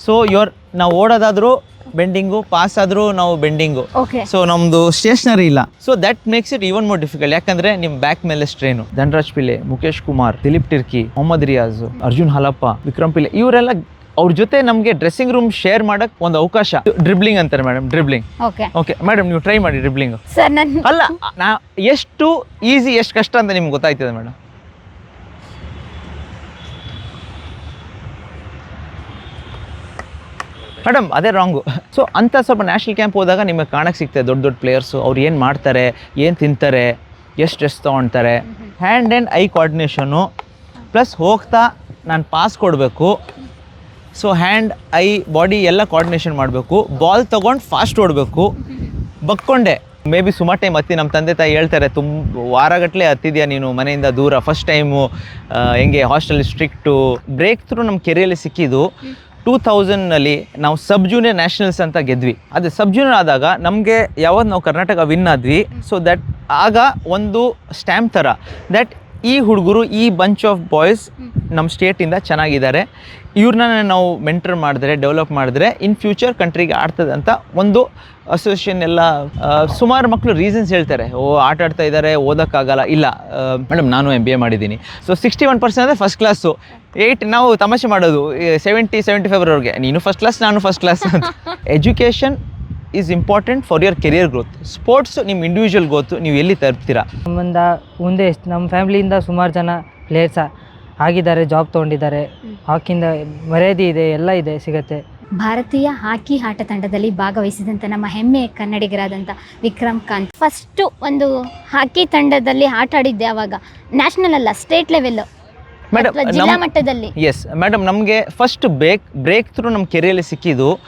So your ನಾವು ಓಡೋದಾದ್ರೂ bending pass ಆದರೂ ನಾವು ಬೆಂಡಿಂಗು ಓಕೆ ಸೊ ನಮ್ಮದು ಸ್ಟೇಷನರಿ ಇಲ್ಲ. So that makes it even more difficult ಯಾಕಂದ್ರೆ ನಿಮ್ಮ ಬ್ಯಾಕ್ ಮೇಲೆ ಸ್ಟ್ರೇನು ಧನರಾಜ್ ಪಿಲೆ ಮುಖೇಶ್ ಕುಮಾರ್ ದಿಲೀಪ್ ಟಿರ್ಕಿ ಮೊಹಮ್ಮದ್ ರಿಯಾಜ್ ಅರ್ಜುನ್ ಹಲಪ್ಪ ವಿಕ್ರಮ್ ಪಿಲೆ ಇವರೆಲ್ಲ ಅವ್ರ ಜೊತೆ ನಮಗೆ ಡ್ರೆಸ್ಸಿಂಗ್ ರೂಮ್ ಶೇರ್ ಮಾಡಕ್ ಒಂದು ಅವಕಾಶ. ಡ್ರಿಬ್ಲಿಂಗ್ ಅಂತಾರೆ madam dribbling okay okay madam ನೀವು ಟ್ರೈ ಮಾಡಿ ಡ್ರಿಬ್ಲಿಂಗ್ ಸರ್ ಅಲ್ಲ ನಾ ಎಷ್ಟು ಈಸಿ ಎಷ್ಟು ಕಷ್ಟ ಅಂತ ನಿಮ್ಗೆ ಗೊತ್ತಾಯ್ತದೆ ಮೇಡಮ್ ಮೇಡಮ್ ಅದೇ ರಾಂಗು ಸೊ ಅಂಥ ಸ್ವಲ್ಪ ನ್ಯಾಷನಲ್ ಕ್ಯಾಂಪ್ ಹೋದಾಗ ನಿಮಗೆ ಕಾಣಕ್ಕೆ ಸಿಗ್ತದೆ ದೊಡ್ಡ ದೊಡ್ಡ ಪ್ಲೇಯರ್ಸು ಅವ್ರು ಏನು ಮಾಡ್ತಾರೆ, ಏನು ತಿಂತಾರೆ, ಎಷ್ಟು ಎಷ್ಟು ತೊಗೊಳ್ತಾರೆ hand and eye coordination plus ಹೋಗ್ತಾ ನಾನು ಪಾಸ್ ಕೊಡಬೇಕು. ಸೊ ಹ್ಯಾಂಡ್ ಐ ಬಾಡಿ ಎಲ್ಲ ಕೋಆರ್ಡಿನೇಷನ್ ಮಾಡಬೇಕು. ಬಾಲ್ ತೊಗೊಂಡು ಫಾಸ್ಟ್ ಓಡಬೇಕು. ಬಕ್ಕೊಂಡೆ. ಮೇ ಬಿ ಸುಮಾರು ಟೈಮ್ ಹತ್ತಿ ನಮ್ಮ ತಂದೆ ತಾಯಿ ಹೇಳ್ತಾರೆ ತುಂಬ ವಾರಗಟ್ಟಲೆ ಹತ್ತಿದ್ಯಾ ನೀನು ಮನೆಯಿಂದ ದೂರ ಫಸ್ಟ್ ಟೈಮು ಹೆಂಗೆ ಹಾಸ್ಟೆಲ್ ಸ್ಟ್ರಿಕ್ಟು ಬ್ರೇಕ್ ಥ್ರೂ ನಮ್ಮ ಕೆರೆಯಲ್ಲಿ ಸಿಕ್ಕಿದ್ದು. ಟೂ ತೌಸಂಡ್ನಲ್ಲಿ ನಾವು ಸಬ್ ಜೂನಿಯರ್ ನ್ಯಾಷನಲ್ಸ್ ಅಂತ ಗೆದ್ವಿ. ಅದು ಸಬ್ ಜೂನಿಯರ್ ಆದಾಗ ನಮಗೆ ಯಾವಾಗ ನಾವು ಕರ್ನಾಟಕ ವಿನ್ ಆದ್ವಿ. ಸೊ ದಟ್ ಆಗ ಒಂದು ಸ್ಟ್ಯಾಂಪ್ ಥರ ದಟ್ ಈ ಹುಡುಗರು, ಈ ಬಂಚ್ ಆಫ್ ಬಾಯ್ಸ್ ನಮ್ಮ ಸ್ಟೇಟಿಂದ ಚೆನ್ನಾಗಿದ್ದಾರೆ. ಇವ್ರನ್ನ ನಾವು ಮೆಂಟರ್ ಮಾಡಿದ್ರೆ ಡೆವಲಪ್ ಮಾಡಿದ್ರೆ ಇನ್ ಫ್ಯೂಚರ್ ಕಂಟ್ರಿಗೆ ಆಡ್ತದೆ ಅಂತ ಒಂದು ಅಸೋಸಿಯೇಷನ್ ಎಲ್ಲ ಸುಮಾರು ಮಕ್ಕಳು ರೀಸನ್ಸ್ ಹೇಳ್ತಾರೆ. ಓ, ಆಟ ಆಡ್ತಾ ಇದ್ದಾರೆ ಓದೋಕ್ಕಾಗಲ್ಲ. ಇಲ್ಲ ಮೇಡಮ್, ನಾನು ಎಂ ಬಿ ಎ ಮಾಡಿದ್ದೀನಿ. ಸೊ ಸಿಕ್ಸ್ಟಿ ಒನ್ ಪರ್ಸೆಂಟ್ ಅಂದರೆ ಫಸ್ಟ್ ಕ್ಲಾಸು ಏಯ್ಟ್ ನಾವು ತಮಾಷೆ ಮಾಡೋದು ಸೆವೆಂಟಿ ಸೆವೆಂಟಿ ಫೈವ್ರವ್ರಿಗೆ ನೀನು ಫಸ್ಟ್ ಕ್ಲಾಸ್ ನಾನು ಫಸ್ಟ್ ಕ್ಲಾಸ್ ಅಂತ. Education is important for your career growth sports ನಿಮ್ಮ ಇಂಡಿವಿಜುವಲ್ ಗ್ರೋತ್ ನೀವು ಎಲ್ಲಿ ತರ್ತೀರಾ? ನಮ್ಮಿಂದ ಮುಂದೆ ಎಷ್ಟ್- ನಮ್ಮ ಫ್ಯಾಮಿಲಿಯಿಂದ ಸುಮಾರು ಜನ ಪ್ಲೇಯರ್ಸ ಆಗಿದ್ದಾರೆ ಜಾಬ್ ತೊಗೊಂಡಿದ್ದಾರೆ. ಹಾಕಿಂದ ಮರ್ಯಾದೆ ಇದೆ ಎಲ್ಲ ಇದೆ ಸಿಗತ್ತೆ. ಭಾರತೀಯ ಹಾಕಿ ಆಟ ತಂಡದಲ್ಲಿ ಭಾಗವಹಿಸಿದಂಥ ನಮ್ಮ ಹೆಮ್ಮೆ ಕನ್ನಡಿಗರಾದಂಥ ವಿಕ್ರಮ್ ಕಾಂತ್. ಫಸ್ಟು ಒಂದು ಹಾಕಿ ತಂಡದಲ್ಲಿ ಆಟ ಆಡಿದ್ದೆ ಅವಾಗ. ನ್ಯಾಷನಲ್ ಅಲ್ಲ ಸ್ಟೇಟ್ ಲೆವೆಲ್ ಮೇಡಮ್ ಜಿಲ್ಲಾ ಮಟ್ಟದಲ್ಲಿ. ಎಸ್ ಮೇಡಮ್ ನಮಗೆ ಫಸ್ಟ್ ಬ್ರೇಕ್ ಬ್ರೇಕ್ ಥ್ರೂ ನಮ್ಮ ಕೆರೆಯಲ್ಲಿ ಸಿಕ್ಕಿದ್ದು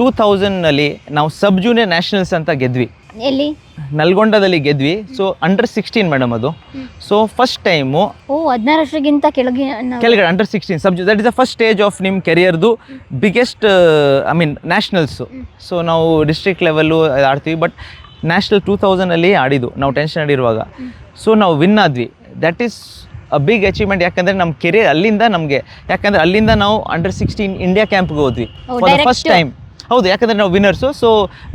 ಟೂ ತೌಸಂಡ್ನಲ್ಲಿ ನಾವು ಸಬ್ ಜೂನಿಯರ್ ನ್ಯಾಷನಲ್ಸ್ ಅಂತ ಗೆದ್ವಿ. ಎಲ್ಲಿ? ನಲ್ಗೊಂಡದಲ್ಲಿ ಗೆದ್ವಿ. ಸೊ ಅಂಡರ್ ಸಿಕ್ಸ್ಟೀನ್ ಮೇಡಮ್ ಅದು. ಸೊ ಫಸ್ಟ್ ಟೈಮು ಓ ಹದಿನಾರು ವರ್ಷಕ್ಕಿಂತ ಕೆಳಗೆ ಕೆಳಗಡೆ under sixteen sub that is the first stage of ನಿಮ್ಮ ಕೆರಿಯರ್ದು biggest I mean nationals so ನಾವು ಡಿಸ್ಟ್ರಿಕ್ಟ್ ಲೆವೆಲ್ಲು ಆಡ್ತೀವಿ ಬಟ್ ನ್ಯಾಷನಲ್ ಟೂ ತೌಸಂಡಲ್ಲಿ ಆಡಿದ್ದು ನಾವು ಟೆನ್ಷನ್ ಆಡಿರುವಾಗ ಸೊ ನಾವು ವಿನ್ ಆದ್ವಿ. That is a big achievement ಯಾಕಂದರೆ ನಮ್ಮ ಕೆರಿಯರ್ ಅಲ್ಲಿಂದ ನಮಗೆ ಯಾಕಂದರೆ ಅಲ್ಲಿಂದ ನಾವು ಅಂಡರ್ ಸಿಕ್ಸ್ಟೀನ್ ಇಂಡಿಯಾ ಕ್ಯಾಂಪ್ಗೆ ಹೋದ್ವಿ ಫಾರ್ ದ ಫಸ್ಟ್ ಟೈಮ್ ಹೌದು ಯಾಕಂದ್ರೆ ನಾವು winners so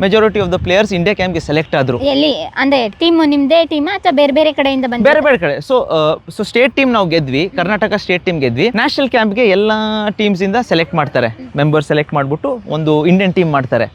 majority of the players India ಕ್ಯಾಂಪ್ಗೆ select ಆದ್ರು. ಎಲ್ಲಿ ಅಂದ್ರೆ ಟೀಮ್ ನಿಮ್ದೇ ಟೀಮ್ ಅಥವಾ ಬೇರೆ ಬೇರೆ ಕಡೆಯಿಂದ ಬಂದ ಬೇರೆ ಬೇರೆ ಕಡೆ ಸೊ ಸೊ ಸ್ಟೇಟ್ ಟೀಮ್ ನಾವು ಗೆದ್ವಿ ಕರ್ನಾಟಕ ಸ್ಟೇಟ್ ಟೀಮ್ ಗೆದ್ವಿ. ನ್ಯಾಷನಲ್ ಕ್ಯಾಂಪ್ಗೆ ಎಲ್ಲ ಟೀಮ್ಸ್ ಇಂದ ಸೆಲೆಕ್ಟ್ ಮಾಡ್ತಾರೆ. ಮೆಂಬರ್ ಸೆಲೆಕ್ಟ್ ಮಾಡ್ಬಿಟ್ಟು ಒಂದು ಇಂಡಿಯನ್ ಟೀಮ್ ಮಾಡ್ತಾರೆ.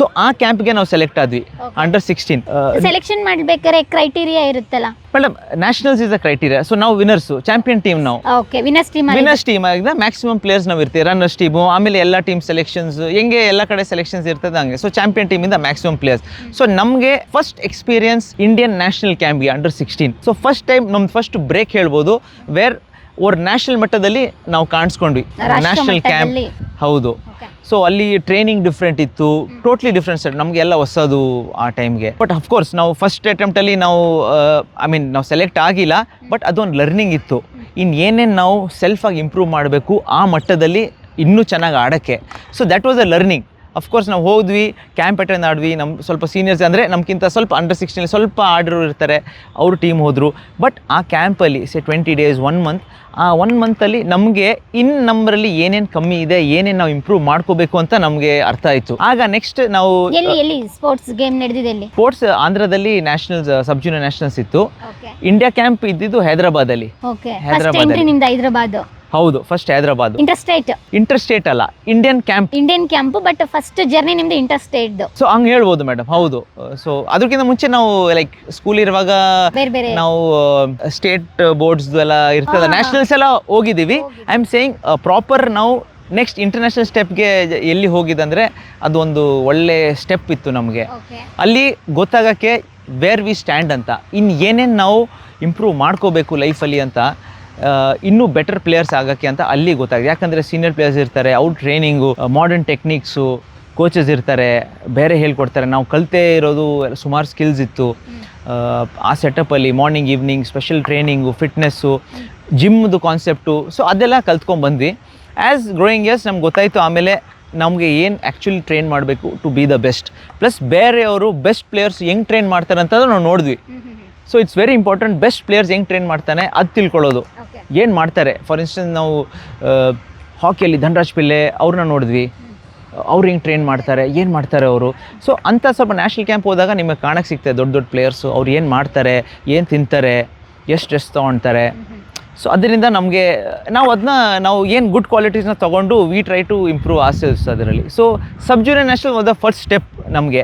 ಸೊ ಆ ಕ್ಯಾಂಪ್ಗೆ ನಾವು ಸೆಲೆಕ್ಟ್ ಆದ್ವಿ ಅಂಡರ್ ಸಿಕ್ಸ್ಟೀನ್ ಸೆಲೆಕ್ಷನ್ ಮಾಡ್ಬೇಕಾದ್ರೆ ಕ್ರೈಟೀರಿಯಾ ಇರುತ್ತಲ್ಲ? Madam nationals is a criteria so ನಾವು ವಿನರ್ಸ್ ಚಾಂಪಿಯನ್ ಟೀಮ್ ನಾವು. Okay winners team winners team ಆಗಿದ ಮ್ಯಾಕ್ಸಿಮಮ್ ಪ್ಲೇಯರ್ಸ್ ನಾವು ಇರ್ತೀವಿ ರನ್ನರ್ಸ್ ಟೀಮು ಆಮೇಲೆ ಎಲ್ಲ ಟೀಮ್ ಸೆಲೆಕ್ಷನ್ಸ್ ಹೆಂಗೆ ಎಲ್ಲ ಕಡೆ ಸೆಲೆಕ್ಷನ್ಸ್ ಇರ್ತದೆ ಹಂಗೆ. ಸೊ ಚಾಂಪಿಯನ್ ಟೀಮಿಂದ ಮ್ಯಾಕ್ಸಿಮಮ್ ಪ್ಲೇಯರ್ಸ್ ಸೊ ನಮಗೆ first experience Indian national ಕ್ಯಾಂಪ್ಗೆ under sixteen so first time ನಮ್ದು ಫಸ್ಟ್ ಬ್ರೇಕ್ ಹೇಳ್ಬೋದು ವೇರ್ ಓರ್ ನ್ಯಾಷನಲ್ ಮಟ್ಟದಲ್ಲಿ ನಾವು ಕಾಣಿಸ್ಕೊಂಡ್ವಿ. ನ್ಯಾಷನಲ್ ಕ್ಯಾಂಪ್ ಹೌದು. ಸೊ ಅಲ್ಲಿ ಟ್ರೈನಿಂಗ್ ಡಿಫ್ರೆಂಟ್ ಇತ್ತು. ಟೋಟ್ಲಿ ಡಿಫ್ರೆಂಟ್ ಸರ್ ನಮಗೆ ಎಲ್ಲ ಹೊಸದು ಆ ಟೈಮ್ಗೆ ಬಟ್ ಅಫ್ಕೋರ್ಸ್ ನಾವು ಫಸ್ಟ್ ಅಟೆಂಪ್ಟಲ್ಲಿ ನಾವು ಐ ಮೀನ್ ನಾವು ಸೆಲೆಕ್ಟ್ ಆಗಿಲ್ಲ ಬಟ್ ಅದೊಂದು ಲರ್ನಿಂಗ್ ಇತ್ತು. ಇನ್ನು ಏನೇನು ನಾವು ಸೆಲ್ಫಾಗಿ ಇಂಪ್ರೂವ್ ಮಾಡಬೇಕು ಆ ಮಟ್ಟದಲ್ಲಿ ಇನ್ನೂ ಚೆನ್ನಾಗಿ ಆಡೋಕ್ಕೆ. So that was a learning of course ನಾವು ಹೋದ್ವಿ ಕ್ಯಾಂಪ್ ಅಟೆಂಡ್ ಆಡ್ವಿ ನಮ್ಮ ಸ್ವಲ್ಪ ಸೀನಿಯರ್ಸ್ ಅಂದರೆ ನಮ್ಗಿಂತ ಸ್ವಲ್ಪ ಅಂಡರ್ ಸಿಕ್ಸ್ಟೀನಲ್ಲಿ ಸ್ವಲ್ಪ ಆಡಿರೋರು ಇರ್ತಾರೆ ಅವರು ಟೀಮ್ ಹೋದರು. ಬಟ್ ಆ ಕ್ಯಾಂಪಲ್ಲಿ say twenty days one month ಆ ಒನ್ ಮಂತಲ್ಲಿ ನಮಗೆ ಇನ್ ನಂಬರಲ್ಲಿ ಏನೇನು ಕಮ್ಮಿ ಇದೆ ಏನೇನು ನಾವು ಇಂಪ್ರೂವ್ ಮಾಡ್ಕೋಬೇಕು ಅಂತ ನಮಗೆ ಅರ್ಥ ಆಯಿತು. ಆಗ ನೆಕ್ಸ್ಟ್ ನಾವು ಸ್ಪೋರ್ಟ್ಸ್ ಗೇಮ್ ನಡೆದಿದೆ ಸ್ಪೋರ್ಟ್ಸ್ ಆಂಧ್ರದಲ್ಲಿ ನ್ಯಾಷನಲ್ಸ್ ಸಬ್ ಜೂನಿಯರ್ ನ್ಯಾಷನಲ್ಸ್ ಇತ್ತು. ಇಂಡಿಯಾ ಕ್ಯಾಂಪ್ ಇದ್ದಿದ್ದು ಹೈದರಾಬಾದಲ್ಲಿ ಹೈದರಾಬಾದ್. ಹೌದು first Hyderabad. Interstate interstate inter state ಅಲ್ಲ Indian camp Indian camp but first journey ನಿಮ್ದು ಇಂಟರ್ಸ್ಟೇಟ್ ಸೊ ಹಂಗೆ ಹೇಳ್ಬೋದು ಮೇಡಮ್ ಹೌದು. ಸೊ ಅದಕ್ಕಿಂತ ಮುಂಚೆ ನಾವು ಲೈಕ್ ಸ್ಕೂಲ್ ಇರುವಾಗ ಬೇರೆ ಬೇರೆ. ನಾವು ಸ್ಟೇಟ್ ಬೋರ್ಡ್ಸ್ ಎಲ್ಲ ಇರ್ತದ. ನ್ಯಾಷನಲ್ಸ್ ಎಲ್ಲ ಹೋಗಿದ್ದೀವಿ. ಐ ಆಮ್ ಸೇಯಿಂಗ್ ಪ್ರಾಪರ್ ನಾವು ನೆಕ್ಸ್ಟ್ ಇಂಟರ್ನ್ಯಾಷನಲ್ ಸ್ಟೆಪ್ಗೆ ಎಲ್ಲಿ ಹೋಗಿದಂದರೆ ಅದೊಂದು ಒಳ್ಳೆ ಸ್ಟೆಪ್ ಇತ್ತು ನಮಗೆ. ಅಲ್ಲಿ ಗೊತ್ತಾಗೋಕ್ಕೆ ವೇರ್ ವಿ ಸ್ಟ್ಯಾಂಡ್ ಅಂತ. ಇನ್ನು ಏನೇನು ನಾವು ಇಂಪ್ರೂವ್ ಮಾಡ್ಕೋಬೇಕು ಲೈಫಲ್ಲಿ ಅಂತ ಇನ್ನೂ ಬೆಟರ್ ಪ್ಲೇಯರ್ಸ್ ಆಗೋಕ್ಕೆ ಅಂತ ಅಲ್ಲಿ ಗೊತ್ತಾಗಿದೆ. ಯಾಕಂದರೆ ಸೀನಿಯರ್ ಪ್ಲೇಯರ್ಸ್ ಇರ್ತಾರೆ ಅವ್ರ ಟ್ರೈನಿಂಗು ಮಾಡರ್ನ್ ಟೆಕ್ನಿಕ್ಸು ಕೋಚಸ್ ಇರ್ತಾರೆ ಬೇರೆ ಹೇಳ್ಕೊಡ್ತಾರೆ. ನಾವು ಕಲಿತೇ ಇರೋದು ಸುಮಾರು ಸ್ಕಿಲ್ಸ್ ಇತ್ತು. ಆ, ಸೆಟಪ್ಪಲ್ಲಿ morning evening special training fitness ಜಿಮ್ದು concept so ಅದೆಲ್ಲ ಕಲ್ತ್ಕೊಂಡ್ಬಂದ್ವಿ ಆ್ಯಸ್ ಗ್ರೋಯಿಂಗ್ ಇಯರ್ಸ್ ನಮ್ಗೆ ಗೊತ್ತಾಯಿತು ಆಮೇಲೆ ನಮಗೆ ಏನು ಆ್ಯಕ್ಚುಲಿ ಟ್ರೈನ್ ಮಾಡಬೇಕು to be the best plus ಬೇರೆಯವರು ಬೆಸ್ಟ್ ಪ್ಲೇಯರ್ಸ್ ಹೆಂಗೆ ಟ್ರೈನ್ ಮಾಡ್ತಾರೆ ಅಂತಂದ್ರೆ ನಾವು ನೋಡಿದ್ವಿ. So it's very important best players ಹೆಂಗೆ ಟ್ರೈನ್ ಮಾಡ್ತಾನೆ ಅದು ತಿಳ್ಕೊಳ್ಳೋದು. ಏನು ಮಾಡ್ತಾರೆ? ಫಾರ್ ಇನ್ಸ್ಟೆನ್ಸ್ ನಾವು ಹಾಕಿಯಲ್ಲಿ ಧನರಾಜ್ ಪಿಲ್ಲೆ ಅವ್ರನ್ನ ನೋಡಿದ್ವಿ. ಅವ್ರು ಹೆಂಗೆ ಟ್ರೈನ್ ಮಾಡ್ತಾರೆ? ಏನು ಮಾಡ್ತಾರೆ ಅವರು? ಸೊ ಅಂಥ ಸ್ವಲ್ಪ ನ್ಯಾಷನಲ್ ಕ್ಯಾಂಪ್ ಹೋದಾಗ ನಿಮಗೆ ಕಾಣಕ್ಕೆ ಸಿಗ್ತದೆ ದೊಡ್ಡ ದೊಡ್ಡ ಪ್ಲೇಯರ್ಸು ಅವ್ರು ಏನು ಮಾಡ್ತಾರೆ? ಏನು ತಿಂತಾರೆ? ಎಷ್ಟು ಡ್ರೆಸ್ ತೊಗೊಳ್ತಾರೆ ಸೊ ಅದರಿಂದ ನಮಗೆ ನಾವು ಅದನ್ನ ನಾವು ಏನು ಗುಡ್ ಕ್ವಾಲಿಟೀಸ್ನ ತೊಗೊಂಡು ವಿ ಟ್ರೈ ಟು ಇಂಪ್ರೂವ್ ಆಸೆ ಅದರಲ್ಲಿ. So sub junior national was the first step ನಮಗೆ.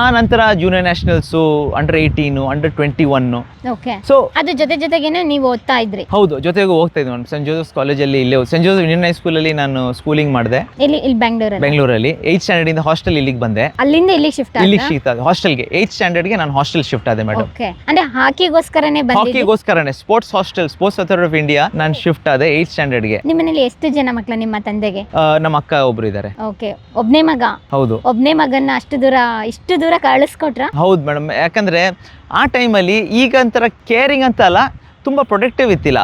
ಆ ನಂತರ junior nationals under eighteen under twenty one okay so ಅದ್ರ ಜೊತೆ ಜೊತೆಗೇನೆ ನೀವು ಓದ್ತಾ ಇದ್ರಿ? ಹೌದು ಜೊತೆಗೆ ಹೋಗ್ತಾ ಇದ್ದೆ ನಾನು. ಸೆಂಟ್ ಜೋಸಫ್ಸ್ ಕಾಲೇಜಲ್ಲಿ ಇಲ್ಲೇ ಸೆಂಟ್ ಜೋಸಫ್ ಇಂಡಿಯನ್ ಹೈಸ್ಕೂಲಲ್ಲಿ ನಾನು ಸ್ಕೂಲಿಂಗ್ ಮಾಡಿದೆ. ಇಲ್ಲಿ ಇಲ್ಲಿ ಬೆಂಗಳೂರಲ್ಲಿ ಬೆಂಗಳೂರಲ್ಲಿ ಸ್ಟ್ಯಾಂಡರ್ಡ್ ಇಂದ ಹಾಸ್ಟೆಲ್ ಇಲ್ಲಿಗೆ ಬಂದೆ. ಅಲ್ಲಿಂದ ಇಲ್ಲಿಗೆ ಶಿಫ್ಟ್ ಇಲ್ಲಿಗೆ ಸಿಗ್ತದೆ ಹಾಸ್ಟೆಲ್ಗೆ ಸ್ಟ್ಯಾಂಡರ್ಡ್ಗೆ. ನಾನು ಹಾಸ್ಟೆಲ್ ಶಿಫ್ಟ್ ಆದೆ ಮೇಡಮ್ ಓಕೆ ಅಂದ್ರೆ ಹಾಕಿಗೋಸ್ಕರನೇ ಬಂದಿದ್ದು? ಹಾಕಿಗೋಸ್ಕರನೇ. Sports hostel sports authority of India ನಾನು ಶಿಫ್ಟ್ ಆದೆ ಏಯ್ತ್ ಸ್ಟ್ಯಾಂಡರ್ಡ್ಗೆ ನಿಮ್ಮ ಮನೇಲಿ ಎಷ್ಟು ಜನ ಮಕ್ಕಳು ನಿಮ್ಮ ತಂದೆಗೆ? ನಮ್ಮ ಅಕ್ಕ ಒಬ್ರು ಇದ್ದಾರೆ ಓಕೆ ಒಬ್ನೇ ಮಗ? ಹೌದು. ಒಬ್ನೇ ಮಗನ್ನ ಅಷ್ಟು ದೂರ ಇಷ್ಟು ದೂರ ಕಳಿಸ್ಕೊಟ್ರ? ಹೌದು ಮೇಡಮ್, ಯಾಕಂದರೆ ಆ ಟೈಮಲ್ಲಿ ಈಗ ಒಂಥರ ಕೇರಿಂಗ್ ಅಂತ ಅಲ್ಲ, ತುಂಬ ಪ್ರೊಟೆಕ್ಟಿವ್ ಇತ್ತಿಲ್ಲ.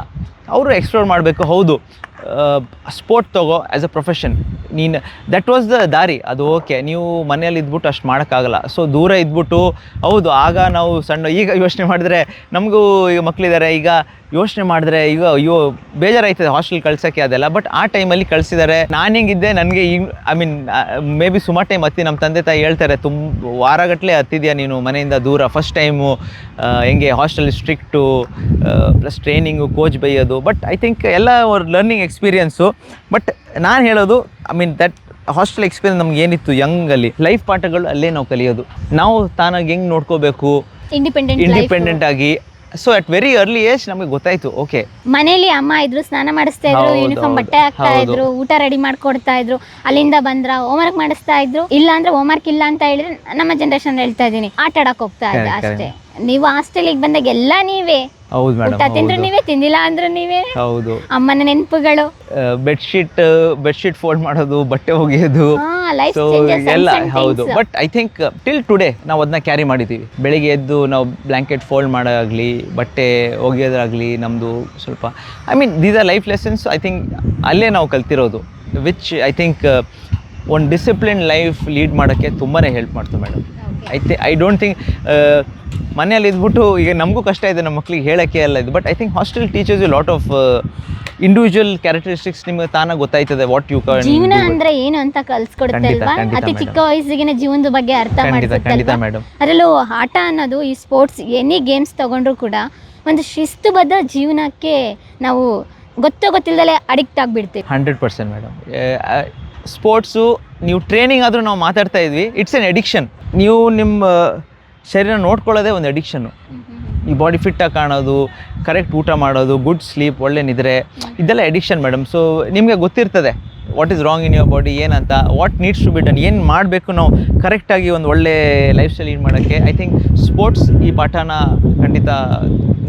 ಅವರು ಎಕ್ಸ್ಪ್ಲೋರ್ ಮಾಡಬೇಕು, ಹೌದು. ಸ್ಪೋರ್ಟ್ ತಗೋ ಆ್ಯಸ್ ಅ ಪ್ರೊಫೆಷನ್ ನೀನು ದಟ್ ವಾಸ್ ದ ದಾರಿ. ಅದು ಓಕೆ ನೀವು ಮನೆಯಲ್ಲಿ ಇದ್ಬಿಟ್ಟು ಅಷ್ಟು ಮಾಡೋಕ್ಕಾಗಲ್ಲ. ಸೊ ದೂರ ಇದ್ಬಿಟ್ಟು, ಹೌದು, ಆಗ ನಾವು ಸಣ್ಣ, ಈಗ ಯೋಚನೆ ಮಾಡಿದ್ರೆ ನಮಗೂ ಈಗ ಮಕ್ಕಳಿದ್ದಾರೆ ಈಗ ಯೋಚನೆ ಮಾಡಿದ್ರೆ ಈಗ ಅಯ್ಯೋ ಬೇಜಾರಾಯ್ತದೆ ಹಾಸ್ಟೆಲ್ ಕಳ್ಸೋಕ್ಕೆ ಅದೆಲ್ಲ ಬಟ್ ಆ ಟೈಮಲ್ಲಿ ಕಳಿಸಿದ್ದಾರೆ ನಾನು ಹೆಂಗಿದ್ದೆ ನನಗೆ ಈ ಐ ಮೀನ್ ಮೇ ಬಿ ಸುಮಾರು ಟೈಮ್ ಹತ್ತಿ ನಮ್ಮ ತಂದೆ ತಾಯಿ ಹೇಳ್ತಾರೆ ತುಂಬ ವಾರಗಟ್ಟಲೆ ಹತ್ತಿದ್ಯಾ ನೀನು ಮನೆಯಿಂದ ದೂರ? ಫಸ್ಟ್ ಟೈಮು ಹೆಂಗೆ hostel strict plus training coach ಬೈಯೋದು. ಬಟ್ ಐ ಥಿಂಕ್ ಎಲ್ಲ ಅವ್ರ ಲರ್ನಿಂಗ್ ಎಕ್ಸ್ಪೀರಿಯನ್ಸು ಬಟ್ ನಾನು ಹೇಳೋದು I mean that hostel experience ನಮ್ಗೆ ಏನಿತ್ತು ಯಂಗಲ್ಲಿ ಲೈಫ್ ಪಾಠಗಳು ಅಲ್ಲೇ ನಾವು ಕಲಿಯೋದು. ನಾವು ತಾನಾಗಿ ಹೆಂಗೆ ನೋಡ್ಕೋಬೇಕು? ಇಂಡಿಪೆಂಡೆಂಟ್ ಇಂಡಿಪೆಂಡೆಂಟ್ ಆಗಿ so at very early age ನಮಗೆ ಗೊತ್ತಾಯ್ತು ಓಕೆ ಮನೇಲಿ ಅಮ್ಮ ಇದ್ರು ಸ್ನಾನ ಮಾಡಿಸ್ತಾ ಇದ್ರು ಹೌದು, ಯೂನಿಫಾರ್ಮ್ ಹೌದು, ಬಟ್ಟೆ ಹಾಕ್ತಾ ಹೌದು. ಇದ್ರು ಊಟ ರೆಡಿ ಮಾಡ್ಕೊಡ್ತಾ ಇದ್ರು ಅಲ್ಲಿಂದ ಬಂದ್ರ ಹೋಮ್ವರ್ಕ್ ಮಾಡಿಸ್ತಾ ಇದ್ರು. ಇಲ್ಲ ಅಂದ್ರೆ ಹೋಮ್ವರ್ಕ್ ಇಲ್ಲ ಅಂತ ಹೇಳಿದ್ರೆ ನಮ್ಮ ಜನರೇಷನ್ ಹೇಳ್ತಾ ಇದೀನಿ ಆಟ ಆಡಕ್ ಹೋಗ್ತಾ ಇದ್ದೆ Correct, ಅಷ್ಟೇ. ನೀವು ಹಾಸ್ಟೆಲಿಗೆ ಬಂದಾಗ ಎಲ್ಲ ನೀವೇ. ಹೌದು ಊಟ ತಿಂದ್ರು ಮೇಡಮ್ ನೀವೇ ತಿಂದಿಲ್ಲ ಅಂದ್ರೆ ನೀವೇ? ಹೌದು. ಅಮ್ಮನ ನೆನಪುಗಳು? ಬೆಡ್ಶೀಟ್ ಬೆಡ್ಶೀಟ್ ಫೋಲ್ಡ್ ಮಾಡೋದು ಬಟ್ಟೆ ಒಗೆಯೋದು. ಹಾ ಲೈಫ್ ಸೊ ಎಲ್ಲ ಹೌದು. But I think till today ನಾವು ಅದನ್ನ ಕ್ಯಾರಿ ಮಾಡಿದ್ದೀವಿ ಬೆಳಿಗ್ಗೆ ಎದ್ದು ನಾವು ಬ್ಲ್ಯಾಂಕೆಟ್ ಫೋಲ್ಡ್ ಮಾಡೋದಾಗಲಿ ಬಟ್ಟೆ ಒಗೆಯೋದಾಗಲಿ ನಮ್ಮದು ಸ್ವಲ್ಪ I mean these are life lessons I think ಅಲ್ಲೇ ನಾವು ಕಲ್ತಿರೋದು ವಿಚ್ ಐ ಥಿಂಕ್ ಒಂದು ಡಿಸಿಪ್ಲಿನ್ ಲೈಫ್ ಲೀಡ್ ಮಾಡೋಕ್ಕೆ ತುಂಬಾ ಹೆಲ್ಪ್ ಮಾಡ್ತು ಮೇಡಮ್. ಐ ತಿ ಐ ಡೋಂಟ್ ಥಿಂಕ್ ಮನೆಯಲ್ಲಿ ಇದ್ಬಿಟ್ಟು ಈಗ ನಮಗೂ ಕಷ್ಟ ಇದೆ ನಮ್ಮ ಮಕ್ಳಿಗೆ ಹೇಳೋಕ್ಕೆ ಎಲ್ಲ ಇದು but I think hostel teachers you lot of individual characteristics ನಿಮಗೆ ತಾನಾಗ ಗೊತ್ತಾಯ್ತದೆ ವಾಟ್ ಯು ಜೀವನ ಅಂದ್ರೆ ಏನು ಅಂತ ಕಲ್ಸ್ಕೊಡುತ್ತೆ ಅಲ್ವಾ? ಅತಿ ಚಿಕ್ಕ ವಯಸ್ಸಿಗೆ ಜೀವನದ ಬಗ್ಗೆ ಅರ್ಥ ಖಂಡಿತ ಮೇಡಮ್. ಅದರಲ್ಲೂ ಆಟ ಅನ್ನೋದು ಈ ಸ್ಪೋರ್ಟ್ಸ್ ಎನಿ ಗೇಮ್ಸ್ ತಗೊಂಡ್ರು ಕೂಡ ಒಂದು ಶಿಸ್ತುಬದ್ಧ ಜೀವನಕ್ಕೆ ನಾವು ಗೊತ್ತೋ ಗೊತ್ತಿಲ್ಲದಲೇ addict ಆಗಿಬಿಡ್ತೀವಿ. Hundred percent madam. Sports, ನೀವು ಟ್ರೈನಿಂಗ್ ಆದರೂ ನಾವು ಮಾತಾಡ್ತಾ ಇದ್ವಿ. ಇಟ್ಸ್ ಎನ್ ಎಡಿಕ್ಷನ್ ನೀವು ನಿಮ್ಮ, ಶರೀರ ನೋಡ್ಕೊಳ್ಳೋದೇ ಒಂದು ಅಡಿಕ್ಷನ್ನು ಈ ಬಾಡಿ ಫಿಟ್ಟಾಗಿ ಕಾಣೋದು ಕರೆಕ್ಟ್ ಊಟ ಮಾಡೋದು ಗುಡ್ ಸ್ಲೀಪ್ ಒಳ್ಳೆ ನಿದ್ರೆ ಇದೆಲ್ಲ ಎಡಿಕ್ಷನ್ ಮೇಡಮ್ ಸೊ ನಿಮಗೆ ಗೊತ್ತಿರ್ತದೆ what is wrong in your body ಏನಂತ what needs to be done ಏನು ಮಾಡಬೇಕು ನಾವು ಕರೆಕ್ಟಾಗಿ ಒಂದು ಒಳ್ಳೆ ಲೈಫ್ ಸ್ಟೈಲ್ ಲೀಡ್ ಮಾಡೋಕ್ಕೆ. ಐ ಥಿಂಕ್ ಸ್ಪೋರ್ಟ್ಸ್ ಈ ಪಾಠನ ಖಂಡಿತ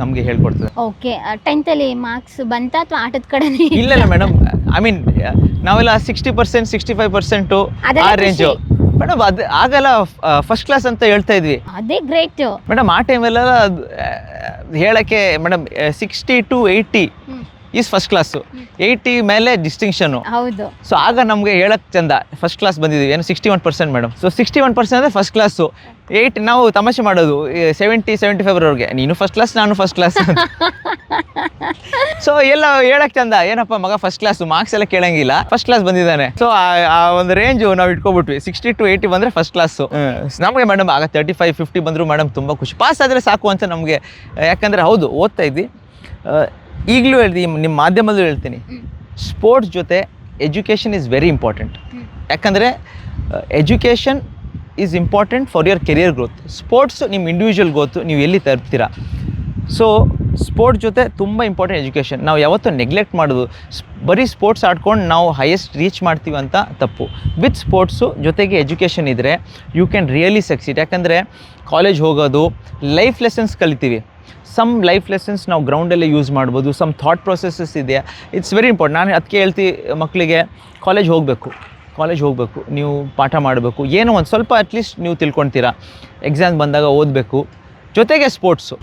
ನಮಗೆ ಹೇಳ್ಕೊಡ್ತದೆ. ಓಕೆ ಟೆಂತಲ್ಲಿ ಮಾರ್ಕ್ಸ್ ಬಂತ ಅಥವಾ ಆಟದ ಕಡೆ ಇಲ್ಲ ಮೇಡಮ್ ಐ ಮೀನ್ ನಾವೆಲ್ಲ sixty percent sixty five percent ಆ ರೇಂಜು ಮೇಡಮ್ ಅದು ಆಗಲ್ಲ ಫಸ್ಟ್ ಕ್ಲಾಸ್ ಅಂತ ಹೇಳ್ತಾ ಇದ್ವಿ. ಅದೇ ಗ್ರೇಟ್ ಮೇಡಮ್ ಆ ಟೈಮಲ್ಲೆಲ್ಲ ಹೇಳಕ್ಕೆ madam sixty to eighty is first class eighty ಮೇಲೆ ಡಿಸ್ಟಿಂಕ್ಷನು ಹೌದು. ಸೊ ಆಗ ನಮಗೆ ಹೇಳಕ್ ಚಂದ. ಫಸ್ಟ್ ಕ್ಲಾಸ್ ಬಂದಿದ್ದೀವಿ. ಏನು? Sixty one percent madam so sixty one percent ಅಂದರೆ ಫಸ್ಟ್ ಕ್ಲಾಸು ಏಯ್ಟ್ ನಾವು ತಮಾಷೆ ಮಾಡೋದು. ಸೆವೆಂಟಿ ಸೆವೆಂಟಿ ಫೈವ್ರವ್ರಿಗೆ ನೀನು ಫಸ್ಟ್ ಕ್ಲಾಸ್ ನಾನು ಫಸ್ಟ್ ಕ್ಲಾಸ್ ಸೊ ಎಲ್ಲ ಹೇಳಕ್ ಚಂದ. ಏನಪ್ಪ ಮಗ ಫಸ್ಟ್ ಕ್ಲಾಸು ಮಾರ್ಕ್ಸ್ ಎಲ್ಲ ಕೇಳಂಗಿಲ್ಲ. ಫಸ್ಟ್ ಕ್ಲಾಸ್ ಬಂದಿದ್ದಾನೆ. ಸೊ ಆ ಒಂದು ರೇಂಜು ನಾವು ಇಟ್ಕೊಬಿಟ್ವಿ. ಸಿಕ್ಸ್ಟಿ ಟು ಏಯ್ಟಿ ಬಂದರೆ ಫಸ್ಟ್ ಕ್ಲಾಸು ನಮಗೆ ಮೇಡಮ್ ಆಗ ತರ್ಟಿ ಫೈವ್ ಫಿಫ್ಟಿ ಬಂದರೂ ಮೇಡಮ್ ತುಂಬ ಖುಷಿ. ಪಾಸ್ ಆದರೆ ಸಾಕು ಅಂತ ನಮಗೆ. ಯಾಕಂದರೆ ಹೌದು ಓದ್ತಾ ಇದ್ವಿ. ಈಗಲೂ ಹೇಳ್ತೀನಿ ನಿಮ್ಮ ಮಾಧ್ಯಮದಲ್ಲೂ ಹೇಳ್ತೀನಿ. ಸ್ಪೋರ್ಟ್ಸ್ ಜೊತೆ ಎಜುಕೇಷನ್ ಇಸ್ ವೆರಿ ಇಂಪಾರ್ಟೆಂಟ್ ಯಾಕಂದರೆ education is important for your career growth sports ನಿಮ್ಮ ಇಂಡಿವಿಜುವಲ್ ಗ್ರೋತ್ ನೀವು ಎಲ್ಲಿ ತರ್ತೀರಾ? ಸೊ ಸ್ಪೋರ್ಟ್ಸ್ ಜೊತೆ ತುಂಬ ಇಂಪಾರ್ಟೆಂಟ್ ಎಜುಕೇಷನ್ ನಾವು ಯಾವತ್ತೂ ನೆಗ್ಲೆಕ್ಟ್ ಮಾಡೋದು. ಬರೀ ಸ್ಪೋರ್ಟ್ಸ್ ಆಡ್ಕೊಂಡು ನಾವು ಹೈಯೆಸ್ಟ್ ರೀಚ್ ಮಾಡ್ತೀವಿ ಅಂತ ತಪ್ಪು. ವಿತ್ ಸ್ಪೋರ್ಟ್ಸು ಜೊತೆಗೆ ಎಜುಕೇಷನ್ ಇದ್ದರೆ ಯು ಕ್ಯಾನ್ ರಿಯಲಿ ಸಕ್ಸೀಡ್ ಯಾಕಂದರೆ ಕಾಲೇಜ್ ಹೋಗೋದು ಲೈಫ್ ಲೆಸನ್ಸ್ ಕಲಿತೀವಿ. ಸಮ್ ಲೈಫ್ ಲೆಸನ್ಸ್ ನಾವು ಗ್ರೌಂಡಲ್ಲೇ ಯೂಸ್ ಮಾಡ್ಬೋದು ಸಮ್ ಥಾಟ್ ಪ್ರೊಸೆಸಸ್ ಇದೆ. ಇಟ್ಸ್ ವೆರಿ ಇಂಪಾರ್ಟೆಂಟ್ ನಾನು ಅದಕ್ಕೆ ಹೇಳ್ತಿ ಮಕ್ಕಳಿಗೆ ಕಾಲೇಜ್ ಹೋಗಬೇಕು. ಕಾಲೇಜ್ ಹೋಗಬೇಕು, ನೀವು ಪಾಠ ಮಾಡಬೇಕು. ಏನೋ ಒಂದು ಸ್ವಲ್ಪ ಅಟ್ಲೀಸ್ಟ್ ನೀವು ತಿಳ್ಕೊಳ್ತೀರಾ ಎಕ್ಸಾಮ್ ಬಂದಾಗ ಓದಬೇಕು. ಜೊತೆಗೆ ಸ್ಪೋರ್ಟ್ಸು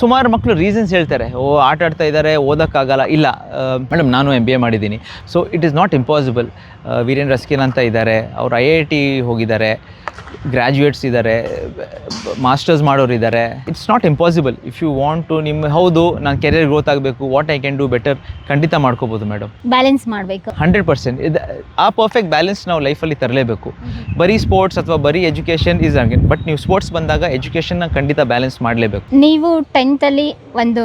ಸುಮಾರು ಮಕ್ಕಳು ರೀಸನ್ಸ್ ಹೇಳ್ತಾರೆ. ಓ, ಆಟ ಆಡ್ತಾ ಇದ್ದಾರೆ ಓದೋಕ್ಕಾಗಲ್ಲ. ಇಲ್ಲ ಮೇಡಮ್, ನಾನು ಎಂ ಬಿ ಎ ಮಾಡಿದ್ದೀನಿ. So it is not impossible Viren Rasquinha ಅಂತ ಇದ್ದಾರೆ ಅವರು ಐ ಐ ಟಿ ಹೋಗಿದ್ದಾರೆ. ಗ್ರ್ಯಾಜುಯೇಟ್ಸ್ ಇದ್ದಾರೆ ಮಾಸ್ಟರ್ಸ್ ಮಾಡೋರು ಇದ್ದಾರೆ it's not impossible if you want to ನಿಮ್ಮ ಹೌದು ನಾನು ಕೆರಿಯರ್ ಗ್ರೋತ್ ಆಗಬೇಕು. What I can do better ಖಂಡಿತ ಮಾಡ್ಕೋಬೋದು ಮೇಡಮ್ ಬ್ಯಾಲೆನ್ಸ್ ಮಾಡಬೇಕು. ಹಂಡ್ರೆಡ್ ಪರ್ಸೆಂಟ್ ಇದು ಆ ಪರ್ಫೆಕ್ಟ್ ಬ್ಯಾಲೆನ್ಸ್ ನಾವು ಲೈಫಲ್ಲಿ ತರಲೇಬೇಕು. ಬರೀ ಸ್ಪೋರ್ಟ್ಸ್ ಅಥವಾ ಬರೀ ಎಜುಕೇಷನ್ ಇಸ್ ಅಗೇನ್ ಬಟ್ ನೀವು ಸ್ಪೋರ್ಟ್ಸ್ ಬಂದಾಗ ಎಜುಕೇಷನ್ನ ಖಂಡಿತ ಬ್ಯಾಲೆನ್ಸ್ ಮಾಡಲೇಬೇಕು. ನೀವು ಟೆಂತಲ್ಲಿ ಒಂದು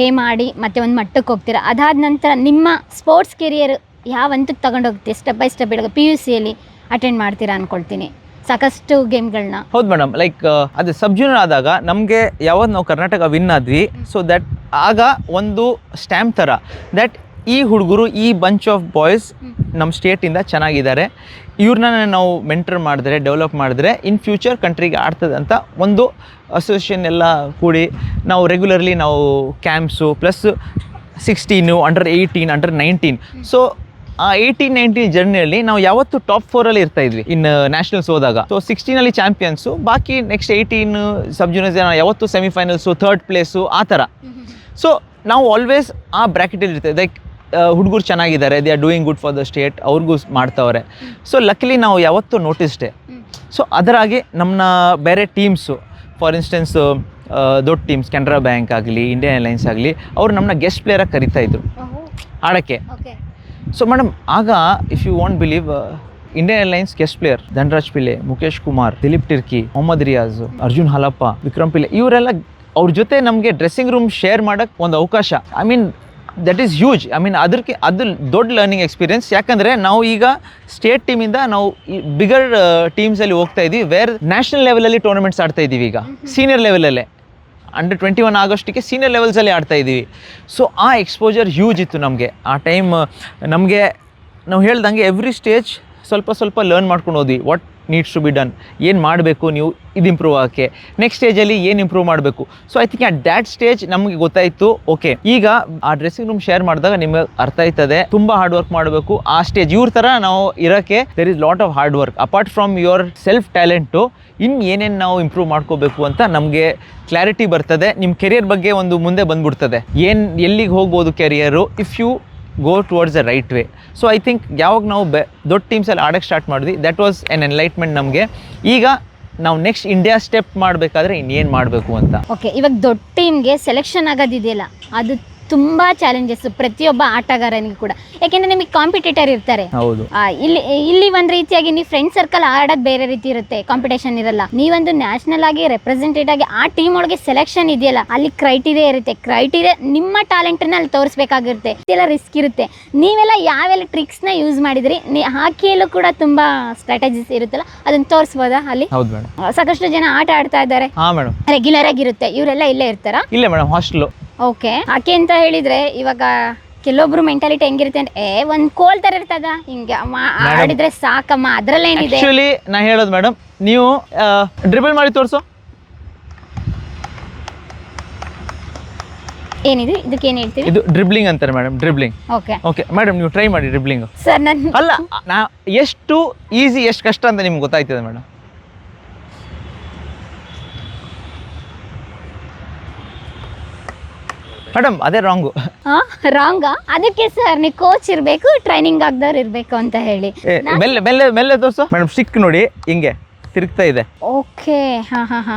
ಗೇಮ್ ಆಡಿ ಮತ್ತೆ ಒಂದು ಮಟ್ಟಕ್ಕೆ ಹೋಗ್ತೀರಾ? ಅದಾದ ನಂತರ ನಿಮ್ಮ ಸ್ಪೋರ್ಟ್ಸ್ ಕೆರಿಯರ್ ಯಾವ ಹಂತಕ್ಕೆ ತಗೊಂಡೋಗ್ತೀರಿ? ಸ್ಟೆಪ್ ಬೈ ಸ್ಟೆಪ್ ಇಡೋದು. ಪಿ ಯು ಸಿಯಲ್ಲಿ ಅಟೆಂಡ್ ಮಾಡ್ತೀರಾ ಅನ್ಕೊಳ್ತೀನಿ. ಸಾಕಷ್ಟು ಗೇಮ್ಗಳನ್ನ ಹೌದು ಮೇಡಮ್, ಲೈಕ್ ಅದು ಸಬ್ ಜೂನಿಯರ್ ಆದಾಗ ನಮಗೆ ಯಾವಾಗ ನಾವು ಕರ್ನಾಟಕ ವಿನ್ ಆದ್ವಿ, ಸೊ ದಟ್ ಆಗ ಒಂದು ಸ್ಟ್ಯಾಂಪ್ ಥರ ದಟ್ ಈ ಹುಡುಗರು, ಈ ಬಂಚ್ ಆಫ್ ಬಾಯ್ಸ್ ನಮ್ಮ ಸ್ಟೇಟಿಂದ ಚೆನ್ನಾಗಿದ್ದಾರೆ ಇವ್ರನ್ನ ನಾವು ಮೆಂಟರ್ ಮಾಡಿದ್ರೆ ಡೆವಲಪ್ ಮಾಡಿದ್ರೆ ಇನ್ ಫ್ಯೂಚರ್ ಕಂಟ್ರಿಗೆ ಆಡ್ತದೆ ಅಂತ ಒಂದು ಅಸೋಸಿಯೇಷನ್ ಎಲ್ಲ ಕೂಡಿ ನಾವು ರೆಗ್ಯುಲರ್ಲಿ ನಾವು camps plus sixteen under eighteen under nineteen so ಆ ಏಯ್ಟೀನ್ ನೈನ್ಟೀನ್ ಜರ್ನಿಯಲ್ಲಿ ನಾವು ಯಾವತ್ತು ಟಾಪ್ ಫೋರಲ್ಲಿ ಇರ್ತಾ ಇದ್ವಿ. ಇನ್ ನ್ಯಾಷನಲ್ಸ್ ಹೋದಾಗ. ಸೊ ಸಿಕ್ಸ್ಟೀನಲ್ಲಿ ಚಾಂಪಿಯನ್ಸ್ ಬಾಕಿ ನೆಕ್ಸ್ಟ್ ಏಯ್ಟೀನ್ ಸಬ್ ಜೂನಿಯರ್ಸ್ ಯಾವತ್ತು ಸೆಮಿಫೈನಲ್ಸು ಥರ್ಡ್ ಪ್ಲೇಸು ಆ ಥರ. ಸೊ ನಾವು ಆಲ್ವೇಸ್ ಆ ಬ್ರ್ಯಾಕೆಟಲ್ಲಿ ಇರ್ತೇವೆ. ಲೈಕ್ ಹುಡುಗರು ಚೆನ್ನಾಗಿದ್ದಾರೆ they are doing good for the state ಅವ್ರಿಗೂ ಮಾಡ್ತಾವ್ರೆ. ಸೊ ಲಕ್ಲಿ ನಾವು ಯಾವತ್ತೂ ನೋಟಿಸ್ಡೆ ಸೊ ಅದರಾಗಿ ನಮ್ಮನ್ನ ಬೇರೆ ಟೀಮ್ಸು ಫಾರ್ ಇನ್ಸ್ಟೆನ್ಸ್ ದೊಡ್ಡ ಟೀಮ್ಸ್ ಕೆನರಾ ಬ್ಯಾಂಕ್ ಆಗಲಿ ಇಂಡಿಯನ್ ಏರ್ಲೈನ್ಸ್ ಆಗಲಿ ಅವರು ನಮ್ಮನ್ನ ಗೆಸ್ಟ್ ಪ್ಲೇಯರಾಗಿ ಕರಿತಾ ಇದ್ರು. ಆಡೋಕ್ಕೆ. ಸೊ ಮೇಡಮ್ ಆಗ if you want believe Indian airlines guest player Dhanraj Pillay Mukesh Kumar Dilip Tirkey Mohammed Riyaz Arjun Halappa Vikram Pillay ಇವರೆಲ್ಲ ಅವ್ರ ಜೊತೆ ನಮಗೆ ಡ್ರೆಸ್ಸಿಂಗ್ ರೂಮ್ ಶೇರ್ ಮಾಡೋಕ್ಕೆ ಒಂದು ಅವಕಾಶ. I mean that is huge I mean ಅದಕ್ಕೆ ಅದು ದೊಡ್ಡ ಲರ್ನಿಂಗ್ ಎಕ್ಸ್ಪೀರಿಯನ್ಸ್ ಯಾಕಂದರೆ ನಾವು ಈಗ ಸ್ಟೇಟ್ ಟೀಮಿಂದ ನಾವು ಬಿಗರ್ ಟೀಮ್ಸಲ್ಲಿ ಹೋಗ್ತಾ ಇದ್ದೀವಿ ವೇರ್ ನ್ಯಾಷನಲ್ ಲೆವೆಲಲ್ಲಿ ಟೂರ್ನಮೆಂಟ್ಸ್ ಆಡ್ತಾ ಇದ್ದೀವಿ ಈಗ. ಸೀನಿಯರ್ ಲೆವೆಲಲ್ಲೇ ಅಂಡರ್ ಟ್ವೆಂಟಿ ಒನ್ ಆಗಸ್ಟಿಗೆ ಸೀನಿಯರ್ ಲೆವೆಲ್ಸಲ್ಲಿ ಆಡ್ತಾ ಇದ್ದೀವಿ. ಸೊ ಆ ಎಕ್ಸ್ಪೋಜರ್ ಹ್ಯೂಜ್ ಇತ್ತು ನಮಗೆ. ಆ ಟೈಮ್ ನಮಗೆ ನಾವು ಹೇಳ್ದಂಗೆ ಎವ್ರಿ ಸ್ಟೇಜ್ ಸ್ವಲ್ಪ ಸ್ವಲ್ಪ ಲರ್ನ್ ಮಾಡ್ಕೊಂಡು ಹೋದ್ವಿ. What needs to be done ಏನು ಮಾಡಬೇಕು ನೀವು? ಇದು ಇಂಪ್ರೂವ್ ಆಗೋಕ್ಕೆ. ನೆಕ್ಸ್ಟ್ ಸ್ಟೇಜಲ್ಲಿ ಏನು ಇಂಪ್ರೂವ್ ಮಾಡಬೇಕು? So I think at that stage ನಮಗೆ ಗೊತ್ತಾಯಿತು ಓಕೆ ಈಗ ಆ ಡ್ರೆಸ್ಸಿಂಗ್ ರೂಮ್ ಶೇರ್ ಮಾಡಿದಾಗ ನಿಮಗೆ ಅರ್ಥ ಆಯ್ತದೆ. ತುಂಬ ಹಾರ್ಡ್ ವರ್ಕ್ ಮಾಡಬೇಕು. ಆ ಸ್ಟೇಜ್ ಇವ್ರ ಥರ ನಾವು ಇರೋಕ್ಕೆ there is lot of hard work apart from yourself talent ಇನ್ನು ಏನೇನು ನಾವು ಇಂಪ್ರೂವ್ ಮಾಡ್ಕೋಬೇಕು ಅಂತ ನಮಗೆ ಕ್ಲಾರಿಟಿ ಬರ್ತದೆ. ನಿಮ್ಮ ಕೆರಿಯರ್ ಬಗ್ಗೆ ಒಂದು ಮುಂದೆ ಬಂದ್ಬಿಡ್ತದೆ. ಏನು ಎಲ್ಲಿಗೆ ಹೋಗ್ಬೋದು career if you go towards the right way so I think ಯಾವಾಗ ನಾವು ಬೆ, ದೊಡ್ಡ ಟೀಮ್ಸಲ್ಲಿ ಆಡೋಕ್ಕೆ ಸ್ಟಾರ್ಟ್ ಮಾಡಿದ್ವಿ ದ್ಯಾಟ್ ವಾಸ್ ಎನ್ ಎನ್ಲೈಟ್ಮೆಂಟ್ ನಮಗೆ. ಈಗ ನಾವು ನೆಕ್ಸ್ಟ್ ಇಂಡಿಯಾ ಸ್ಟೆಪ್ ಮಾಡಬೇಕಾದ್ರೆ ಇನ್ನೇನು ಮಾಡಬೇಕು ಅಂತ. ಓಕೆ ಇವಾಗ ದೊಡ್ಡ ಟೀಮ್ಗೆ ಸೆಲೆಕ್ಷನ್ ಆಗೋದಿದೆಯಲ್ಲ, ಅದು ತುಂಬ ಚಾಲೆಂಜಸ್ ಪ್ರತಿಯೊಬ್ಬ ಆಟಗಾರನಿಗೂ ಕೂಡ. ಯಾಕೆಂದ್ರೆ ನಿಮಗೆ ಕಾಂಪಿಟೇಟರ್ ಇರ್ತಾರೆ. ಹೌದು. ಆ, ಇಲ್ಲಿ ಇಲ್ಲಿ ಒಂದ್ ರೀತಿಯಾಗಿ ನೀವು ಫ್ರೆಂಡ್ ಸರ್ಕಲ್ ಆಡೋದು ಬೇರೆ ರೀತಿ ಇರುತ್ತೆ ಕಾಂಪಿಟೇಷನ್ ಇರಲ್ಲ. ನೀವೊಂದು ನ್ಯಾಷನಲ್ ಆಗಿ ರೆಪ್ರೆಸೆಂಟೇಟ್ ಆಗಿ ಆ ಟೀಮ್ ಒಳಗೆ ಸೆಲೆಕ್ಷನ್ ಇದೆಯಲ್ಲ ಅಲ್ಲಿ ಕ್ರೈಟೀರಿಯಾ ಇರುತ್ತೆ. ಕ್ರೈಟೀರಿಯಾ ನಿಮ್ಮ ಟ್ಯಾಲೆಂಟನ್ನ ಅಲ್ಲಿ ತೋರಿಸಬೇಕಾಗಿರುತ್ತೆ. ಇದೆಲ್ಲ ರಿಸ್ಕ್ ಇರುತ್ತೆ. ನೀವೆಲ್ಲ ಯಾವೆಲ್ಲ ಟ್ರಿಕ್ಸ್ನ ಯೂಸ್ ಮಾಡಿದ್ರಿ ನೀ ಹಾಕಿಯಲ್ಲೂ ಕೂಡ ತುಂಬಾ ಸ್ಟ್ರಾಟಜಿಸ್ ಇರುತ್ತಲ್ಲ ಅದನ್ನ ತೋರಿಸ್ಬೋದಾ ಅಲ್ಲಿ? ಹೌದು ಮೇಡಮ್. ಆ, ಸಾಕಷ್ಟು ಜನ ಆಟ ಆಡ್ತಾ ಇದ್ದಾರೆ. ಹಾಂ ಮೇಡಮ್. ರೆಗ್ಯುಲರ್ ಆಗಿರುತ್ತೆ. ಇವರೆಲ್ಲ ಇಲ್ಲೇ ಇರ್ತಾರ? ಇಲ್ಲ ಮೇಡಮ್ ಹಾಸ್ಟೆಲು ಓಕೆ. ಆಕೆ ಅಂತ ಹೇಳಿದ್ರೆ ಇವಾಗ ಕೆಲವೊಬ್ರು ಮೆಂಟಾಲಿಟಿ ಹೆಂಗಿರುತ್ತೆ ಅಂದ್ರೆ ಏ ಒಂದ್ ಕೋಲ್ ತರ ಇರ್ತದ. ಹಿಂಗೆ. ಆಡಿದ್ರೆ ಸಾಕಮ್ಮ ಅದ್ರಲ್ಲೇನಿದೆ? ಆಕ್ಚುಲಿ ನಾ ಹೇಳೋದು ಮೇಡಮ್ ನೀವು ಡ್ರಿಬಲ್ ಮಾಡಿ ತೋರಿಸು. ಏನಿದೆ? ಇದಕ್ಕೆ ಏನ್ ಹೇಳ್ತೀವಿ ಇದು ಡ್ರಿಬ್ಲಿಂಗ್ ಅಂತಾರೆ madam dribbling okay. Okay madam ನೀವು ಟ್ರೈ ಮಾಡಿ ಡ್ರಿಬ್ಲಿಂಗ್ ಸರ್ ನನ್ ಅಲ್ಲ ನಾ ಎಷ್ಟು ಈಸಿ ಎಷ್ಟು ಕಷ್ಟ ಅಂತ ನಿಮ್ಗೆ ಗೊತ್ತಾಯ್ತದೆ ಮೇಡಮ್ ಮೇಡಮ್ ಅದೇ ರಾಂಗು ಹಾ ರಾಂಗಾ ಅದಕ್ಕೆ ಸರ್ ನೀವು ಕೋಚ್ ಇರ್ಬೇಕು ಟ್ರೈನಿಂಗ್ ಆಗ್ದವ್ರು ಇರ್ಬೇಕು ಅಂತ ಹೇಳಿ. ಮೆಲ್ಲೆ ಮೆಲ್ಲೆ ಮೆಲ್ಲೆ ತೋರಿಸು ಮೇಡಮ್ ಸ್ಟಿಕ್ ನೋಡಿ ಹಿಂಗೆ ತಿರುಗ್ತಾ ಇದೆ. ಓಕೆ ಹಾ ಹಾ ಹಾ.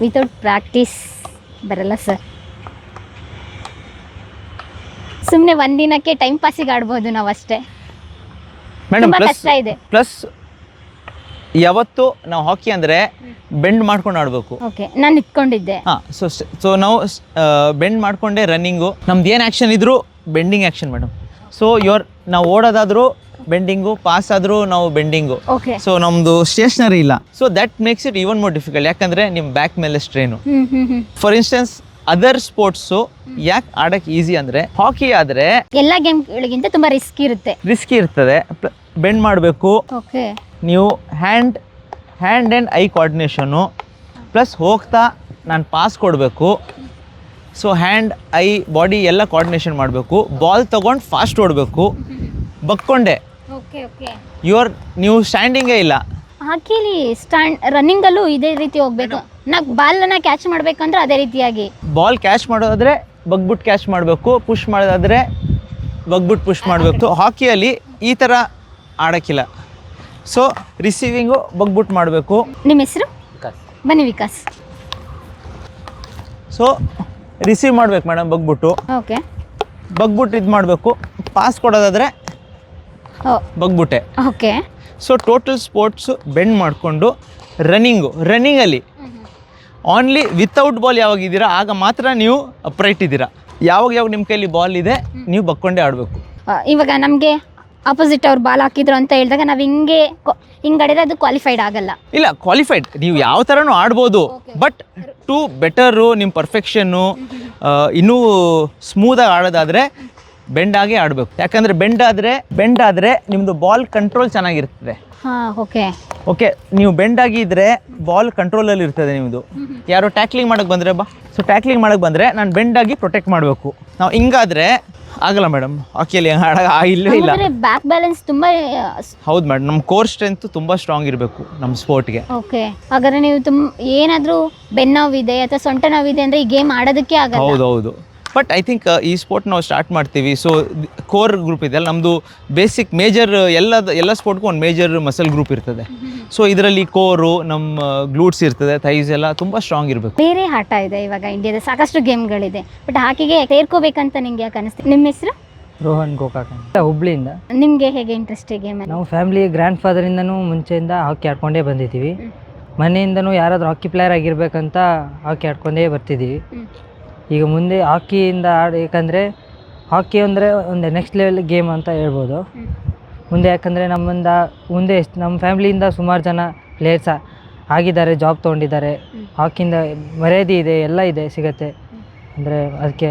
ವಿತೌಟ್ ಪ್ರಾಕ್ಟೀಸ್ ಬರಲ್ಲ ಸರ್ ಸುಮ್ಮನೆ ಒಂದಿನಕ್ಕೆ ಟೈಮ್ ಪಾಸಿಗೆ ಆಡ್ಬೋದು ನಾವು ಅಷ್ಟೇ ಮೇಡಮ್ ತುಂಬಾ ಕಷ್ಟ ಇದೆ. ಪ್ಲಸ್ ಯಾವತ್ತು ನಾವು ಹಾಕಿ ಅಂದರೆ ಬೆಂಡ್ ಮಾಡ್ಕೊಂಡು ಆಡಬೇಕು. ಓಕೆ ನಾನು ಇಟ್ಕೊಂಡಿದ್ದೆ. ಹಾಂ ಸೊ ಸೊ ನಾವು ಬೆಂಡ್ ಮಾಡಿಕೊಂಡೆ ರನ್ನಿಂಗು ನಮ್ದು ಏನು ಆ್ಯಕ್ಷನ್ ಇದ್ದರೂ bending action madam so your ನಾವು ಓಡೋದಾದರೂ ಬೆಂಡಿಂಗು ಪಾಸ್ ಆದರೂ ನಾವು ಬೆಂಡಿಂಗು ಓಕೆ ಸೊ ನಮ್ದು ಸ್ಟೇಷನರಿ ಇಲ್ಲ. So that makes it even more difficult ಯಾಕಂದ್ರೆ ನಿಮ್ಮ ಬ್ಯಾಕ್ ಮೇಲೆ strain for instance other sports ಯಾಕೆ ಆಡಕ್ಕೆ ಈಸಿ ಅಂದರೆ ಹಾಕಿ ಆದರೆ ಎಲ್ಲ ಗೇಮ್ಗಳಿಗಿಂತ ತುಂಬಾ ರಿಸ್ಕ್ ಇರುತ್ತೆ. ರಿಸ್ಕ್ ಇರ್ತದೆ. ಬೆಂಡ್ ಮಾಡಬೇಕು. ಓಕೆ ನೀವು hand hand and eye coordination plus ಹೋಗ್ತಾ ನಾನು ಪಾಸ್ ಕೊಡಬೇಕು. ಸೊ ಹ್ಯಾಂಡ್ ಐ ಬಾಡಿ ಎಲ್ಲ ಕೋಆರ್ಡಿನೇಷನ್ ಮಾಡಬೇಕು. ಬಾಲ್ ತೊಗೊಂಡು ಫಾಸ್ಟ್ ಓಡಬೇಕು. ಬಕ್ಕೊಂಡೆ. ಯುವರ್ ನೀವು ಸ್ಟ್ಯಾಂಡಿಂಗೇ ಇಲ್ಲ. ಹಾಕಿಲಿ ಸ್ಟ್ಯಾಂಡ್ ರನ್ನಿಂಗಲ್ಲೂ ಇದೇ ರೀತಿ ಹೋಗ್ಬೇಕು. ನಾ ಬಾಲನ್ನು ಕ್ಯಾಚ್ ಮಾಡಬೇಕಂದ್ರೆ ಅದೇ ರೀತಿಯಾಗಿ. ಬಾಲ್ ಕ್ಯಾಚ್ ಮಾಡೋದಾದ್ರೆ ಬಗ್ಬಿಟ್ಟು ಕ್ಯಾಚ್ ಮಾಡಬೇಕು. ಪುಷ್ ಮಾಡೋದಾದ್ರೆ ಬಗ್ಬಿಟ್ಟು ಪುಷ್ ಮಾಡಬೇಕು. ಹಾಕಿಯಲ್ಲಿ ಈ ಥರ ಆಡೋಕ್ಕಿಲ್ಲ. ಸೊ ರಿಸೀವಿಂಗು ಬಗ್ಬಿಟ್ಟು ಮಾಡಬೇಕು. ನಿಮ್ಮ ಹೆಸರು? ಬನ್ನಿ ವಿಕಾಸ್. ಸೊ ರಿಸೀವ್ ಮಾಡ್ಬೇಕು ಮೇಡಮ್ ಬಗ್ಬಿಟ್ಟು. ಓಕೆ. ಬಗ್ಬಿಟ್ಟು ಇದು ಮಾಡಬೇಕು. ಪಾಸ್ ಕೊಡೋದಾದರೆ ಬಗ್ಬಿಟ್ಟೆ. Okay. So total sports bend ಮಾಡಿಕೊಂಡು ರನ್ನಿಂಗು ರನ್ನಿಂಗಲ್ಲಿ ಆನ್ಲಿ ವಿತೌಟ್ ಬಾಲ್ ಯಾವಾಗ ಇದ್ದೀರಾ ಆಗ ಮಾತ್ರ ನೀವು ಅಪ್ರೈಟ್ ಇದ್ದೀರಾ. ಯಾವಾಗ ಯಾವಾಗ ನಿಮ್ಮ ಕೈಯಲ್ಲಿ ಬಾಲ್ ಇದೆ ನೀವು ಬಕ್ಕೊಂಡೇ ಆಡಬೇಕು. ಇವಾಗ ನಮಗೆ ಆಪೋಸಿಟ್ ಅವ್ರು ಬಾಲ್ ಹಾಕಿದ್ರು ಅಂತ ಹೇಳಿದಾಗ ನಾವು ಹಿಂಗೆ ಕೊ- ಹಿಂಗ್ ಆಡಿದ್ರೆ ಅದು ಕ್ವಾಲಿಫೈಡ್ ಆಗಲ್ಲ. ಇಲ್ಲ ಕ್ವಾಲಿಫೈಡ್ ನೀವು ಯಾವ ಥರನೂ ಆಡ್ಬೋದು. ಬಟ್ ಟು ಬೆಟರು ನಿಮ್ಮ ಪರ್ಫೆಕ್ಷನ್ನು ಇನ್ನೂ ಸ್ಮೂದಾಗಿ ಆಡೋದಾದರೆ ಬೆಂಡಾಗೆ ಆಡಬೇಕು. ಯಾಕಂದರೆ ಬೆಂಡ್ ಆದ್ರೆ ಬೆಂಡ್ ಆದ್ರೆ ನಿಮ್ಮದು ಬಾಲ್ ಕಂಟ್ರೋಲ್ ಚೆನ್ನಾಗಿರ್ತದೆ. ಓಕೆ ಓಕೆ ನೀವು ಬೆಂಡ್ ಆಗಿದ್ರೆ ಬಾಲ್ ಕಂಟ್ರೋಲಲ್ಲಿ ಇರ್ತದೆ ನಿಮ್ಮದು ಯಾರು ಟ್ಯಾಕ್ಲಿಂಗ್ ಮಾಡಕ್ಕೆ ಬಂದರೆ ಬಾ. ಸೊ ಟ್ಯಾಕ್ಲಿಂಗ್ ಮಾಡೋಕೆ ಬಂದರೆ ನಾನು ಬೆಂಡ್ ಆಗಿ ಪ್ರೊಟೆಕ್ಟ್ ಮಾಡಬೇಕು. ನಾವು ಹಿಂಗಾದ್ರೆ ಆಗಲ್ಲ ಮೇಡಮ್ ಹಾಕಿಯಲ್ಲಿ ಆಡ ಇಲ್ಲವೇ ಇಲ್ಲ ಬ್ಯಾಕ್ ಬ್ಯಾಲೆನ್ಸ್ ತುಂಬಾ ಹೌದು ಮೇಡಮ್ ನಮ್ಮ ಕೋರ್ ಸ್ಟ್ರೆಂತ್ ತುಂಬಾ ಸ್ಟ್ರಾಂಗ್ ಇರಬೇಕು ನಮ್ಮ ಸ್ಪೋರ್ಟ್ಗೆ ಓಕೆ ಹಾಗಾದ್ರೆ ನೀವು ತುಂಬ ಏನಾದರೂ ಬೆನ್ನೋವಿದೆ ಅಥವಾ ಸೊಂಟ ನೋವಿದೆ ಅಂದರೆ ಈ ಗೇಮ್ ಆಡೋದಕ್ಕೆ ಆಗಲ್ಲ. ಹೌದು ಹೌದು. ಬಟ್ ಐ ಥಿಂಕ್ ಈ ಸ್ಪೋರ್ಟ್ ನಾವು ಸ್ಟಾರ್ಟ್ ಮಾಡ್ತೀವಿ. ಸೊ ಕೋರ್ ಗ್ರೂಪ್ ಇದೆ ನಮ್ಮದು ಬೇಸಿಕ್ ಮೇಜರ್ ಎಲ್ಲ ಎಲ್ಲ ಸ್ಪೋರ್ಟ್ಗೂ ಒಂದು ಮೇಜರ್ ಮಸಲ್ ಗ್ರೂಪ್ ಇರ್ತದೆ. ಸೊ ಇದರಲ್ಲಿ ಕೋರು ನಮ್ಮ ಗ್ಲೂಟ್ಸ್ ಇರ್ತದೆ ಥೈಸ್ ಎಲ್ಲ ತುಂಬ ಸ್ಟ್ರಾಂಗ್ ಇರಬೇಕು. ಬೇರೆ ಆಟ ಇದೆ ಇವಾಗ ಇಂಡಿಯಾದ ಸಾಕಷ್ಟು ಗೇಮ್ಗಳಿದೆ ಬಟ್ ಹಾಕಿಗೆ ಸೇರ್ಕೋಬೇಕಂತ ನಿಮ್ಗೆ ಯಾಕೆ ಅನಿಸ್ತು? ನಿಮ್ಮ ಹೆಸರು? ರೋಹನ್ ಗೋಕಾಕ್ ಅಂತ ಹುಬ್ಳಿಯಿಂದ. ನಿಮಗೆ ಹೇಗೆ ಇಂಟ್ರೆಸ್ಟ್ ಗೇಮ್ ನಾವು ಫ್ಯಾಮಿಲಿ ಗ್ರ್ಯಾಂಡ್ ಫಾದರಿಂದನೂ ಮುಂಚೆಯಿಂದ ಹಾಕಿ ಆಡ್ಕೊಂಡೇ ಬಂದಿದ್ದೀವಿ. ಮನೆಯಿಂದನೂ ಯಾರಾದರೂ ಹಾಕಿ ಪ್ಲೇಯರ್ ಆಗಿರ್ಬೇಕಂತ ಹಾಕಿ ಆಡ್ಕೊಂಡೇ ಬರ್ತಿದ್ದೀವಿ. ಈಗ ಮುಂದೆ ಹಾಕಿಯಿಂದ ಆಡ ಯಾಕಂದರೆ ಹಾಕಿ ಅಂದರೆ ಒಂದು ನೆಕ್ಸ್ಟ್ ಲೆವೆಲ್ ಗೇಮ್ ಅಂತ ಹೇಳ್ಬೋದು. ಮುಂದೆ ಯಾಕಂದರೆ ನಮ್ಮಿಂದ ಮುಂದೆ ಎಷ್ಟು ನಮ್ಮ ಫ್ಯಾಮ್ಲಿಯಿಂದ ಸುಮಾರು ಜನ ಪ್ಲೇಯರ್ಸ ಆಗಿದ್ದಾರೆ ಜಾಬ್ ತೊಗೊಂಡಿದ್ದಾರೆ. ಹಾಕಿಯಿಂದ ಮರ್ಯಾದೆ ಇದೆ ಎಲ್ಲ ಇದೆ ಸಿಗುತ್ತೆ. ಅಂದರೆ ಅದಕ್ಕೆ